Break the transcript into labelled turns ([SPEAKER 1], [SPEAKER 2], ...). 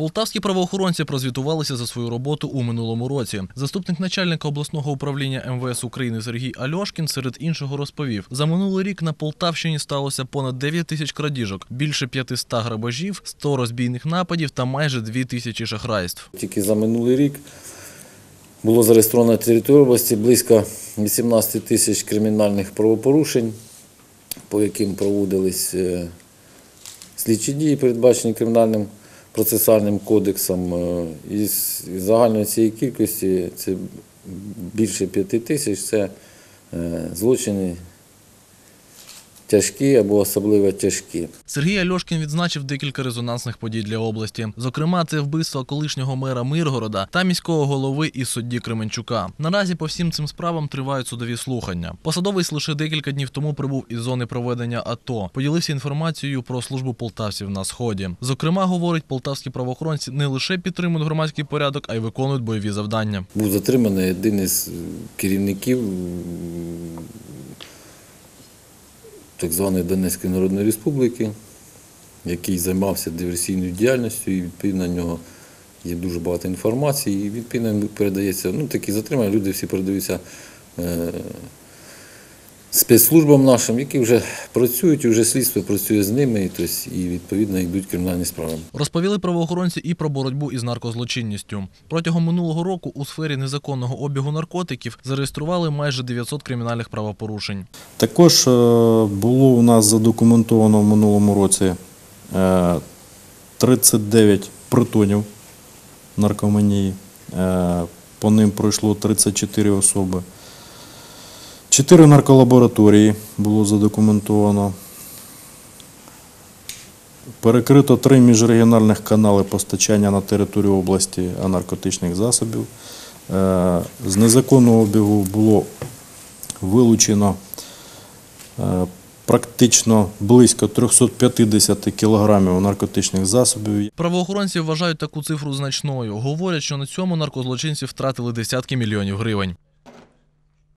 [SPEAKER 1] Полтавські правоохоронці прозвітувалися за свою роботу у минулому році. Заступник начальника обласного управління МВС України Сергій Альошкін серед іншого розповів: за минулий рік на Полтавщині сталося понад 9 тисяч крадіжок, більше 500 грабежів, 100 розбійних нападів та майже 2 тисячі шахрайств.
[SPEAKER 2] Тільки за минулий рік було зареєстровано на території області близько 18 тисяч кримінальних правопорушень, по яким проводились е, слідчі дії, передбачені кримінальним процесуальним кодексом. Е, Із загальної цієї кількості це більше 5 тисяч це е, злочини тяжкі або особливо тяжкі.
[SPEAKER 1] Сергій Альошкін відзначив декілька резонансних подій для області. Зокрема, це вбивство колишнього мера Миргорода та міського голови і судді Кременчука. Наразі по всім цим справам тривають судові слухання. Посадовець лише декілька днів тому прибув із зони проведення АТО. Поділився інформацією про службу полтавців на сході. Зокрема, говорить, полтавські правоохоронці не лише підтримують громадський порядок, а й виконують бойові завдання.
[SPEAKER 2] Був затриманий один із керівників так званої Донецької Народної Республіки, який займався диверсійною діяльністю, і відповідно на нього є дуже багато інформації, і відповідно передається, ну такі затримання, люди всі передаються е, спецслужбам нашим, які вже працюють, і вже слідство працює з ними, і, тобто, і відповідно йдуть кримінальні справи.
[SPEAKER 1] Розповіли правоохоронці і про боротьбу із наркозлочинністю. Протягом минулого року у сфері незаконного обігу наркотиків зареєстрували майже 900 кримінальних правопорушень.
[SPEAKER 3] Також е, було у нас задокументовано в минулому році е, 39 притонів наркоманії. Е, По ним пройшло 34 особи. Чотири нарколабораторії було задокументовано. Перекрито три міжрегіональних канали постачання на територію області наркотичних засобів. Е, З незаконного обігу було вилучено е, практично близько 350 кілограмів наркотичних засобів.
[SPEAKER 1] Правоохоронці вважають таку цифру значною. Говорять, що на цьому наркозлочинці втратили десятки мільйонів гривень.